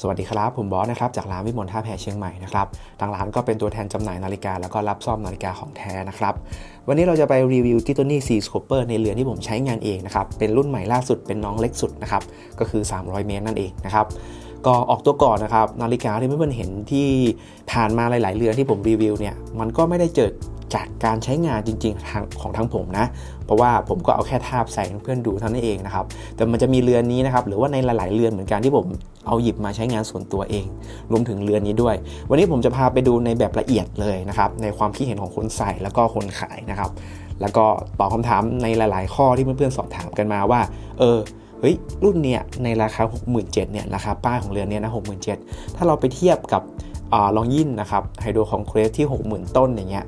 สวัสดีครับ ผมบอสนะครับจากร้านวิมลท่าแพเชียงใหม่นะครับทางร้านก็เป็นตัวแทนจำหน่ายนาฬิกา แล้วก็รับซ่อมนาฬิกาของแท้นะครับ วันนี้เราจะไปรีวิวกิโตนี่ซีสโคเปอร์ในเรือนที่ผมใช้งานเองนะครับ เป็นรุ่นใหม่ล่าสุดเป็นน้องเล็กสุดนะครับ ก็คือ 300 เมตรนั่นเองนะครับ ก็ออกตัวก่อนนะครับ นาฬิกาที่เพื่อนๆเห็นที่ผ่านมาหลาย ๆ เรือนที่ผมรีวิวเนี่ยมันก็ไม่ได้เจอจากการใช้งานจริงๆทางของทั้งผมนะ เพราะว่าผมก็เอาแค่ทาบใส่เพื่อนดูเท่านั้นเองนะครับ แต่มันจะมีเรือนนี้นะครับ หรือว่าในหลาย ๆ เรือนเหมือนกันที่ผมเอาหยิบมาใช้งานส่วนตัวเอง รวมถึงเรือนนี้ด้วย วันนี้ผมจะพาไปดูในแบบละเอียดเลยนะครับ ในความคิดเห็นของคนใส่แล้วก็คนขายนะครับ แล้วก็ตอบคำถามในหลาย ๆ ข้อที่เพื่อนๆสอบถามกันมาว่า เออ ฮ้ยรุ่นเนี้ยในราคา 67,000เนี่ยราคาป้ายของเรือเนี้ยนะ67,000ถ้าเราไปเทียบกับอลองยินนะครับไฮโดรคอนเครสที่ 60,000 ต้นอย่างเงี้ย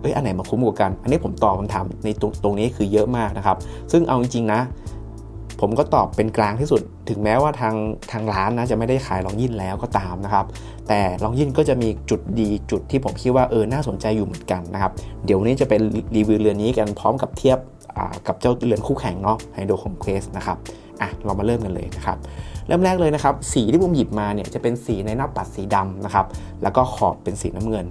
เอ้ยอันไหนมาคุ้มกว่ากัน อันนี้ผมตอบคำถามในตรงตรงนี้คือเยอะมากนะครับ ซึ่งเอาจริงๆนะ ผมก็ตอบเป็นกลางที่สุด ถึงแม้ว่าทางทางร้านนะจะไม่ได้ขายลองยินแล้วก็ตามนะครับ แต่ลองยินก็จะมีจุดดีจุดที่ผมคิดว่าเออน่าสนใจอยู่เหมือนกันนะครับ เดี๋ยวนี้จะเป็นรีวิวเรือนี้กันพร้อมกับเทียบ กับเจ้าเรือนคู่แข่งเนาะไฮโดรคอมเพสนะครับอะเรามาเริ่มกันเลยนะครับ เริ่มแรกเลยนะครับ สีที่ผมหยิบมาเนี่ยจะเป็นสีในหน้าปัดสีดำนะครับ แล้วก็ขอบเป็นสีน้ำเงิน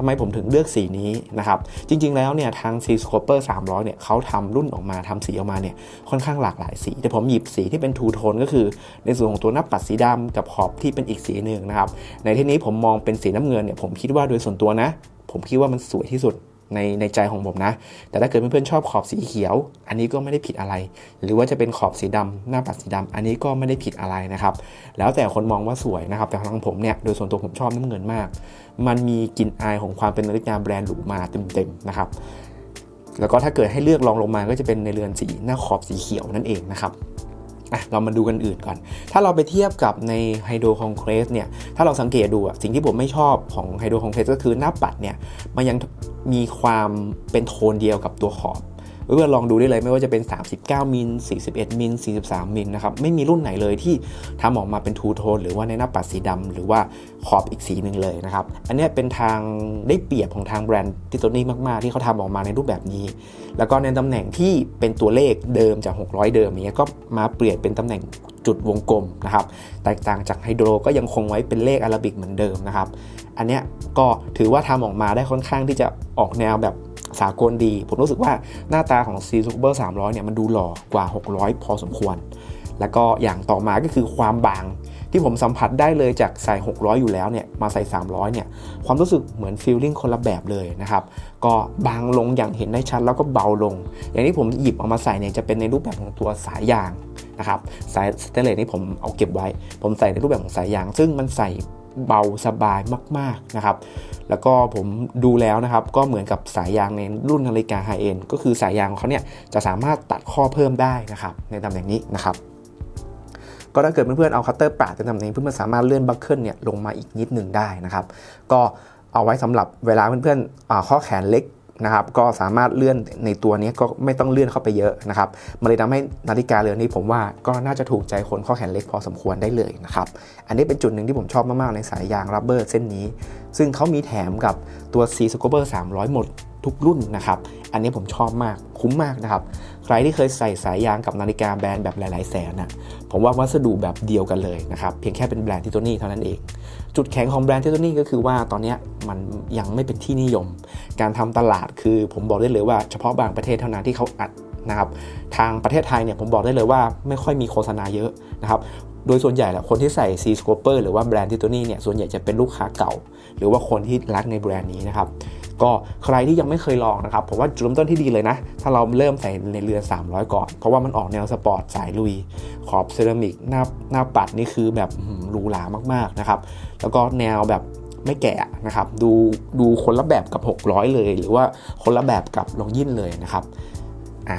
ทำไมผมถึงเลือกสีนี้นะครับ จริงๆแล้วเนี่ยทาง C Scoper 300 เนี่ยเขาทำรุ่นออกมาทำสีออกมาเนี่ยค่อนข้างหลากหลายสี แต่ผมหยิบสีที่เป็นทูโทนก็คือ ในส่วนของตัวหน้าปัดสีดำกับขอบที่เป็นอีกสีหนึ่งนะครับ ในที่นี้ผมมองเป็นสีน้ำเงินเนี่ยผมคิดว่าโดยส่วนตัวนะ ผมคิดว่ามันสวยที่สุด ในในใจของผมนะ แต่ถ้าเกิดเพื่อนๆชอบขอบสีเขียว อันนี้ก็ไม่ได้ผิดอะไร หรือว่าจะเป็นขอบสีดำหน้าปัดสีดำอันนี้ก็ไม่ได้ผิดอะไรนะครับ แล้วแต่คนมองว่าสวยนะครับ แต่ทางผมเนี่ยโดยส่วนตัวผมชอบน้ำเงินมาก มันมีกลิ่นอายของความเป็นนาฬิกาแบรนด์หรูมาเต็มๆนะครับแล้วก็ถ้าเกิดให้เลือกรองลงมาก็จะเป็นในเรือนสีหน้าขอบสีเขียวนั่นเองนะครับ อะเรามาดูกันอื่นก่อน ถ้าเราไปเทียบกับในไฮโดรคอนเครสเนี่ย ถ้าเราสังเกตดูอะสิ่งที่ผมไม่ชอบของไฮโดรคอนเครสก็คือหน้าปัดเนี่ย มันยังมีความเป็นโทนเดียวกับตัวขอบ เพื่อนๆลองดูได้เลยไม่ว่าจะเป็น 39 มิล 41 มิล 43 มิลนะครับไม่มีรุ่นไหนเลยที่ทำออกมาเป็นทูโทนหรือว่าในหน้าปัดสีดำหรือว่าขอบอีกสีหนึ่งเลยนะครับอันนี้เป็นทางได้เปรียบของทางแบรนด์ติโตนี่มากๆ ที่เขาทำออกมาในรูปแบบนี้ แล้วก็ในตำแหน่งที่เป็นตัวเลขเดิมจาก 600 เดิมนี้ยก็มาเปลี่ยนเป็นตำแหน่งจุดวงกลมนะครับแตกต่างจากไฮโดรก็ยังคงไว้เป็นเลขอาราบิกเหมือนเดิมนะครับ อันเนี้ยก็ถือว่าทำออกมาได้ค่อนข้างที่จะออกแนวแบบ สากลดี ผมรู้สึกว่าหน้าตาของ C Super 300 เนี่ยมันดูหล่อกว่า 600 พอสมควร แล้วก็อย่างต่อมาก็คือความบางที่ผมสัมผัสได้เลยจากใส่ 600 อยู่แล้วเนี่ยมาใส่ 300 เนี่ยความรู้สึกเหมือนฟีลลิ่งคนละแบบเลยนะครับ ก็บางลงอย่างเห็นได้ชัดแล้วก็เบาลง อย่างที่ผมหยิบเอามาใส่เนี่ยจะเป็นในรูปแบบของตัวสายยางนะครับสายสเตเลสนี่ผมเอาเก็บไว้ ผมใส่ในรูปแบบของสายยาง ซึ่งมันใส่ เบาสบายมากๆนะครับ แล้วก็ผมดูแล้วนะครับ ก็เหมือนกับสายยางในรุ่นนาฬิกาไฮเอ็นก็คือสายยางของเขาเนี่ยจะสามารถตัดข้อเพิ่มได้นะครับ ในตำแหน่งนี้นะครับ ก็ถ้าเกิดเพื่อนๆเอาคัตเตอร์ปาดในตำแหน่งเพื่อนๆสามารถเลื่อนบัคเกิลเนี่ยลงมาอีกนิดหนึ่งได้นะครับ ก็เอาไว้สำหรับเวลาเพื่อนๆข้อแขนเล็ก นะครับก็สามารถเลื่อนในตัวนี้ก็ไม่ต้องเลื่อนเข้าไปเยอะนะครับมันเลยทำให้นาฬิกาเรือนนี้ผมว่าก็น่าจะถูกใจคนข้อแขนเล็กพอสมควรได้เลยนะครับอันนี้เป็นจุดหนึ่งที่ผมชอบมาก ๆ ในสายยางรับเบอร์เส้นนี้ ซึ่งเขามีแถมกับตัว C s c o b e r 300 หมดทุกรุ่นนะครับอันนี้ผมชอบมากคุ้มมากนะครับใครที่เคยใส่สายยางกับนาฬิกาแบรนด์แบบหลาย ๆ แสนน่ะ ผมว่าวัสดุแบบเดียวกันเลยนะครับ เพียงแค่เป็นแบรนด์ทิโตนี่เท่านั้นเอง จุดแข็งของแบรนด์ทิโตนี่ก็คือว่าตอนนี้มันยังไม่เป็นที่นิยม การทำตลาดคือผมบอกได้เลยว่าเฉพาะบางประเทศเท่านั้นที่เขาอัดนะครับทางประเทศไทยเนี่ยผมบอกได้เลยว่าไม่ค่อยมีโฆษณาเยอะนะครับโดยส่วนใหญ่แหละคนที่ใส่ C Scoper หรือว่าแบรนด์ทิโตนี่เนี่ยส่วนใหญ่จะเป็นลูกค้าเก่า หรือว่าคนที่รักในแบรนด์นี้นะครับ ก็ใครที่ยังไม่เคยลองนะครับผมว่าจุดเริ่มต้นที่ดีเลยนะ ถ้าเราเริ่มใส่ในเรือน300 ก่อน เพราะว่ามันออกแนวสปอร์ตสายลุย ขอบเซรามิกหน้าหน้าปัดนี่คือแบบอื้อหือหรูหรามากๆนะครับ แล้วก็แนวแบบไม่แก่นะครับ ดูดูคนละแบบกับ 600 เลย หรือว่าคนละแบบกับลองยินเลยนะครับอ่า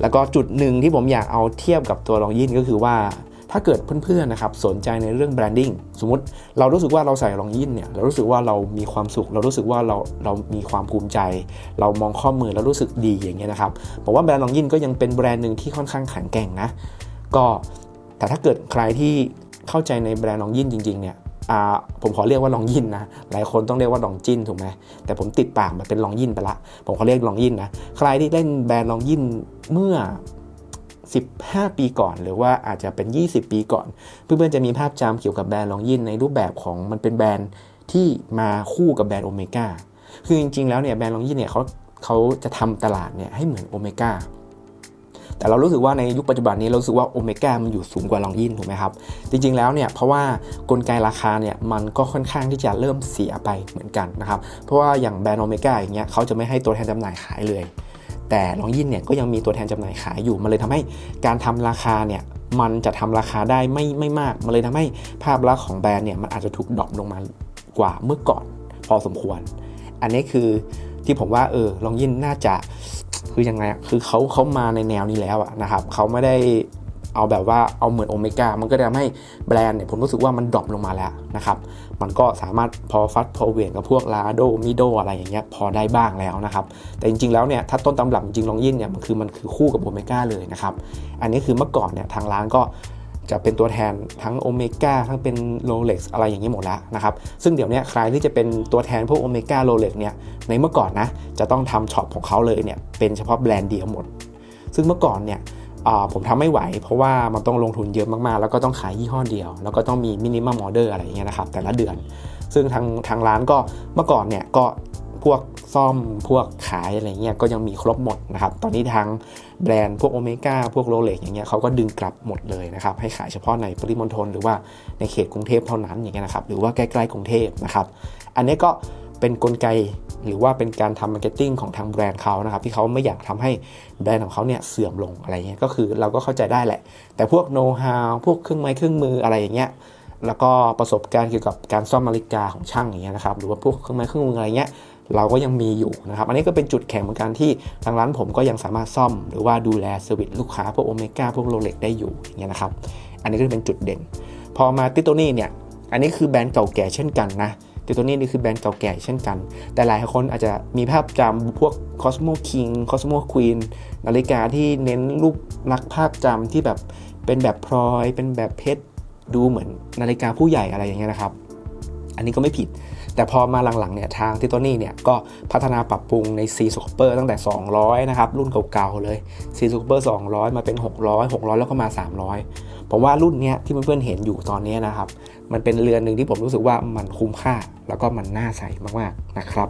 แล้วก็จุดหนึ่งที่ผมอยากเอาเทียบกับตัวลองยินก็คือว่า ถ้าเกิดเพื่อนๆนะครับสนใจในเรื่องแบรนดิ้งสมมติเรารู้สึกว่าเราใส่รองยินเนี่ยเรารู้สึกว่าเรามีความสุข เรารู้สึกว่าเราเรามีความภูมิใจ เรามองข้อมือแล้วรู้สึกดีอย่างเงี้ยนะครับผมว่าแบรนด์รองยินก็ยังเป็นแบรนด์หนึ่งที่ค่อนข้างแข็งแกร่งนะก็แต่ถ้าเกิดใครที่เข้าใจในแบรนด์รองยินจริงๆเนี่ยอ่าผมขอเรียกว่าลองยินนะ หลายคนต้องเรียกว่าลองจินถูกไหมแต่ผมติดปากมันเป็นลองยินไปละ ผมขอเรียกลองยินนะ ใครที่เล่นแบรนด์ลองยินเมื่อ 15 ปีก่อน หรือว่าอาจจะเป็น 20 ปีก่อน เพื่อนๆจะมีภาพจำเกี่ยวกับแบรนด์ลองยินในรูปแบบของมันเป็นแบรนด์ที่มาคู่กับแบรนด์โอเมก้าคือจริงๆแล้วเนี่ยแบรนด์ลองยินเนี่ยเขาเขาจะทำตลาดเนี่ยให้เหมือนโอเมก้าแต่เรารู้สึกว่าในยุคปัจจุบันนี้เราสึกว่าโอเมก้ามันอยู่สูงกว่าลองยินถูกไหมครับ จริงๆแล้วเนี่ยเพราะว่ากลไกราคาเนี่ยมันก็ค่อนข้างที่จะเริ่มเสียไปเหมือนกันนะครับ เพราะว่าอย่างแบรนด์โอเมก้าอย่างเงี้ยเขาจะไม่ให้ตัวแทนจำหน่ายขายเลย แต่ลองยินเนี่ยก็ยังมีตัวแทนจำหน่ายขายอยู่ มันเลยทำให้การทำราคาเนี่ยมันจะทำราคาได้ไม่ไม่มาก มันเลยทำให้ภาพลักษณ์ของแบรนด์เนี่ยมันอาจจะถูกดรอปลงมากว่าเมื่อก่อนพอสมควร อันนี้คือที่ผมว่าเออลองยินน่าจะคือยังไงอะคือเขาเขามาในแนวนี้แล้วนะครับเขาไม่ได้ เอาแบบว่าเอาเหมือนโอเมก้ามันก็จะทำให้แบรนด์เนี่ยผมรู้สึกว่ามันดรอปลงมาแล้วนะครับ มันก็สามารถพอฟัดพอเวียนกับพวกลาโดมิโดอะไรอย่างเงี้ยพอได้บ้างแล้วนะครับ แต่จริงๆแล้วเนี่ยถ้าต้นตำรับจริงลองยินเนี่ยมันคือมันคือคู่กับโอเมก้าเลยนะครับอันนี้คือเมื่อก่อนเนี่ยทางร้านก็จะเป็นตัวแทนทั้งโอเมก้าทั้งเป็นโรเล็กอะไรอย่างนี้หมดแล้วนะครับ ซึ่งเดี๋ยวนี้ใครที่จะเป็นตัวแทนพวกโอเมก้าโรเล็กเนี่ยในเมื่อก่อนนะจะต้องทำช็อปของเขาเลยเนี่ยเป็นเฉพาะแบรนด์เดียวหมด ซึ่งเมื่อก่อนเนี่ย ผมทำไม่ไหว เพราะว่ามันต้องลงทุนเยอะมากๆ แล้วก็ต้องขายยี่ห้อเดียว แล้วก็ต้องมีมินิมัมออเดอร์อะไรอย่างเงี้ยนะครับแต่ละเดือน ซึ่งทางทางร้านก็เมื่อก่อนเนี่ยก็พวกซ่อมพวกขายอะไรเงี้ยก็ยังมีครบหมดนะครับตอนนี้ทางแบรนด์พวกโอเมก้าพวกโรเล็กอย่างเงี้ยเขาก็ดึงกลับหมดเลยนะครับให้ขายเฉพาะในปริมณฑลหรือว่าในเขตกรุงเทพเท่านั้นอย่างเงี้ยนะครับหรือว่าใกล้ๆกรุงเทพนะครับอันนี้ก็เเป็นนกลไกหรือว่าเป็นการทำมาร์เก็ตติ้งของทางแบรนด์เขานะครับที่เขาไม่อยากทำให้แบรนด์ของเขาเนี่ยเสื่อมลงอะไรเงี้ยก็คือเราก็เข้าใจได้แหละ แต่พวกโน้ตฮาวพวกเครื่องไม้เครื่องมืออะไรอย่างเงี้ยแล้วก็ประสบการณ์เกี่ยวกับการซ่อมนาฬิกาของช่างอย่างเงี้ยนะครับหรือว่าพวกเครื่องไม้เครื่องมืออะไรเงี้ยเราก็ยังมีอยู่นะครับ อันนี้ก็เป็นจุดแข็งเหมือนกันที่ทางร้านผมก็ยังสามารถซ่อม หรือว่าดูแลเซอร์วิสลูกค้าพวกโอเมก้าพวกโรเล็กได้อยู่อย่างเงี้ยนะครับ อันนี้ก็เป็นจุดเด่น พอมาติโตนี่เนี่ย อันนี้คือแบรนด์เก่าแก่เช่นกันนะ ติโตนี่นี่คือแบรนด์เก่าแก่เช่นกัน แต่หลายคนอาจจะมีภาพจำพวก Cosmo King Cosmo Queen นาฬิกาที่เน้นรูปลักษณ์ภาพจำที่แบบเป็นแบบพลอย เป็นแบบเพชรดูเหมือนนาฬิกาผู้ใหญ่อะไรอย่างเงี้ยนะครับ อันนี้ก็ไม่ผิด แต่พอมาหลังๆเนี่ยทางติโตนี่เนี่ยก็พัฒนาปรับปรุงใน C Super ตั้งแต่ 200 นะครับ รุ่นเก่าๆเลย C Super 200 มาเป็น 600 600 แล้วก็มา 300 ผมว่ารุ่นเนี้ยที่เพื่อนๆเห็นอยู่ตอนนี้นะครับ มันเป็นเรือนหนึ่งที่ผมรู้สึกว่ามันคุ้มค่า แล้วก็มันน่าใส่มากๆนะครับ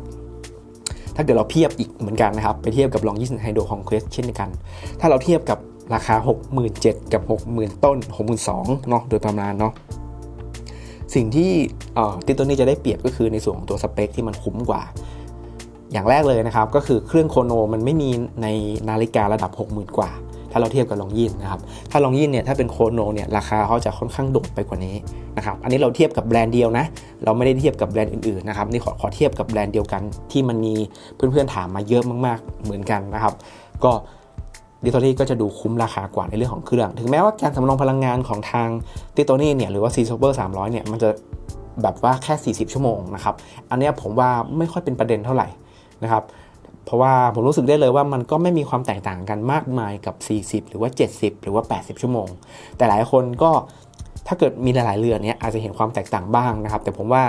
ถ้าเกิดเราเทียบอีกเหมือนกันนะครับ ไปเทียบกับลองยิสไฮโดรคอนเควสเช่นกัน ถ้าเราเทียบกับราคา 67,000 กับ 60,000 ต้น 62,000เนาะโดยประมาณเนาะ สิ่งที่ติตัวนี้จะได้เปรียบก็คือในส่วนของตัวสเปคที่มันคุ้มกว่า อย่างแรกเลยนะครับ ก็คือเครื่องโครโนมันไม่มีในนาฬิการะดับ 60,000 กว่า ถ้าเราเทียบกับลองยินนะครับ ถ้าลองยินเนี่ยถ้าเป็นโครโนเนี่ยราคาเขาจะค่อนข้างโดดไปกว่านี้นะครับ อันนี้เราเทียบกับแบรนด์เดียวนะ เราไม่ได้เทียบกับแบรนด์อื่นๆนะครับ นี่ขอขอเทียบกับแบรนด์เดียวกันที่มันมีเพื่อนๆถามมาเยอะมาก ๆ เหมือนกันนะครับ ก็ ดิโตนี่ก็จะดูคุ้มราคากว่าในเรื่องของเครื่อง ถึงแม้ว่าการสำรองพลังงานของทางดิโตนี่เนี่ยหรือว่า C Super 300เนี่ยมันจะแบบว่าแค่ 40 ชั่วโมงนะครับ อันนี้ผมว่าไม่ค่อยเป็นประเด็นเท่าไหร่นะครับ เพราะว่าผมรู้สึกได้เลยว่ามันก็ไม่มีความแตกต่างกันมากมายกับ 40 หรือว่า 70 หรือว่า 80 ชั่วโมง แต่หลายคนก็ถ้าเกิดมีหลายๆเรือเนี้ยอาจจะเห็นความแตกต่างบ้างนะครับ แต่ผมว่า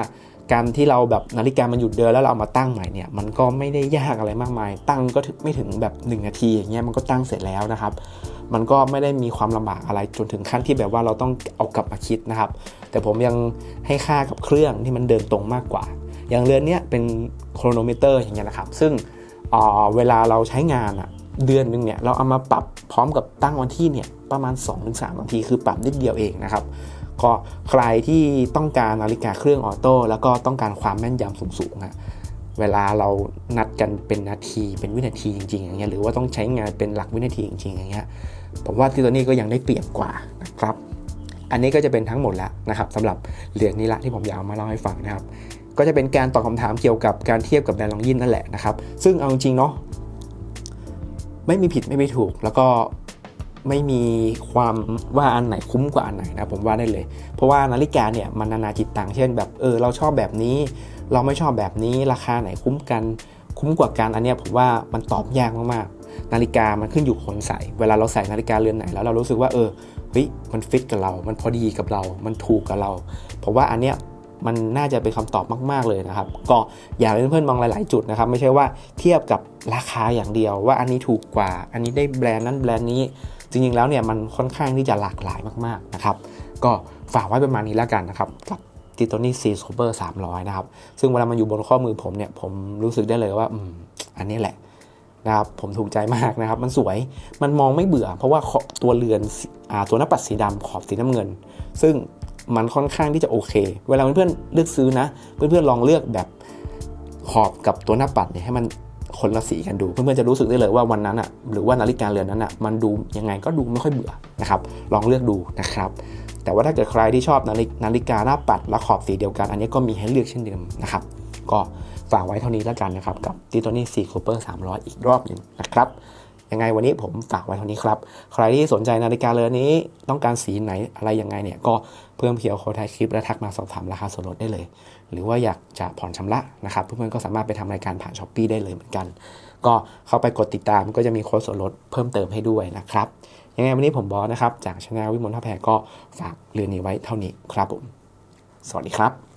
การที่เราแบบนาฬิกามันหยุดเดินแล้วเราเอามาตั้งใหม่เนี่ยมันก็ไม่ได้ยากอะไรมากมาย ตั้งก็ไม่ถึงแบบ 1 นาทีอย่างเงี้ยมันก็ตั้งเสร็จแล้วนะครับ มันก็ไม่ได้มีความลำบากอะไรจนถึงขั้นที่แบบว่าเราต้องเอากลับมาคิดนะครับ แต่ผมยังให้ค่ากับเครื่องที่มันเดินตรงมากกว่า อย่างเรือนเนี้ยเป็นโครโนมิเตอร์อย่างเงี้ยนะครับ ซึ่งเวลาเราใช้งานอะเดือนหนึ่งเนี่ยเราเอามาปรับพร้อมกับตั้งวันที่เนี่ยประมาณ 2-3นาทีคือปรับนิดเดียวเองนะครับ ก็ใครที่ต้องการนาฬิกาเครื่องออโต้แล้วก็ต้องการความแม่นยำสูงๆอะเวลาเรานัดกันเป็นนาทีเป็นวินาทีจริงๆอย่างเงี้ยหรือว่าต้องใช้งานเป็นหลักวินาทีจริงๆอย่างเงี้ยผมว่าที่ตัวนี้ก็ยังได้เปรียบกว่านะครับ อันนี้ก็จะเป็นทั้งหมดแล้วนะครับสำหรับเหรียญนี้ละที่ผมอยากมาเล่าให้ฟังนะครับก็จะเป็นการตอบคาถามเกี่ยวกับการเทียบกับแบรนด์ลองยินนั่นแหละนะครับ ซึ่งเอาจริงๆเนาะไม่มีผิดไม่มีถูก แล้วก็ ไม่มีความว่าอันไหนคุ้มกว่าอันไหนนะผมว่าได้เลย เพราะว่านาฬิกาเนี่ยมันนานาจิตตังเช่นแบบเออเราชอบแบบนี้ เราไม่ชอบแบบนี้ราคาไหนคุ้มกันคุ้มกว่ากันอันเนี้ยผมว่ามันตอบยากมากๆนาฬิกามันขึ้นอยู่คนใส่ เวลาเราใส่นาฬิกาเรือนไหนแล้วเรารู้สึกว่าเออเฮ้ยมันฟิตกับเรา มันพอดีกับเรา มันถูกกับเราผมว่าอันเนี้ยมันน่าจะเป็นคำตอบมาก ๆ เลยนะครับ ก็อยากให้เพื่อนๆมองหลาย ๆ จุดนะครับ ไม่ใช่ว่าเทียบกับราคาอย่างเดียว ว่าอันนี้ถูกกว่า อันนี้ได้แบรนด์นั้นแบรนด์นี้ จริงๆแล้วเนี่ยมันค่อนข้างที่จะหลากหลายมากๆนะครับ ก็ฝากไว้ประมาณนี้แล้วกันนะครับกับติโตนี่ซีสโคเปอร์300นะครับ ซึ่งเวลามันอยู่บนข้อมือผมเนี่ย ผมรู้สึกได้เลยว่า อืม อันนี้แหละนะครับ ผมถูกใจมากนะครับ มันสวย มันมองไม่เบื่อ เพราะว่าตัวเรือนอ่าตัวหน้าปัดสีดำขอบสีน้ำเงิน ซึ่งมันค่อนข้างที่จะโอเค เวลาเพื่อนๆเลือกซื้อนะ เพื่อนๆลองเลือกแบบขอบกับตัวหน้าปัดเนี่ยให้มัน คนละสีกันดู เพื่อนๆจะรู้สึกได้เลยว่าวันนั้นอะหรือว่านาฬิกาเรือนนั้นอะมันดูยังไงก็ดูไม่ค่อยเบื่อนะครับลองเลือกดูนะครับแต่ว่าถ้าเกิดใครที่ชอบนาฬินาฬิกาหน้าปัดและขอบสีเดียวกัน อันนี้ก็มีให้เลือกเช่นเดิมนะครับก็ฝากไว้เท่านี้แล้วกันนะครับกับติโตนี่ซีคูเปอร์300อีกรอบหนึ่งนะครับยังไงวันนี้ผมฝากไว้เท่านี้ครับ ใครที่สนใจนาฬิกาเรือนนี้ต้องการสีไหนอะไรยังไงเนี่ยก็เพิ่มเพียวโค้ดท้ายคลิปและทักมาสอบถามราคาส่วนลดได้เลย หรือว่าอยากจะผ่อนชำระนะครับเพื่อนๆก็สามารถไปทำรายการผ่านช้อปปีได้เลยเหมือนกัน ก็เข้าไปกดติดตามก็จะมีโค้ดส่วนลดเพิ่มเติมให้ด้วยนะครับยังไงวันนี้ผมบอสนะครับ จากชาแนลวิมลท่าแพรก็ฝากเรือนนี้ไว้เท่านี้ครับผม สวัสดีครับ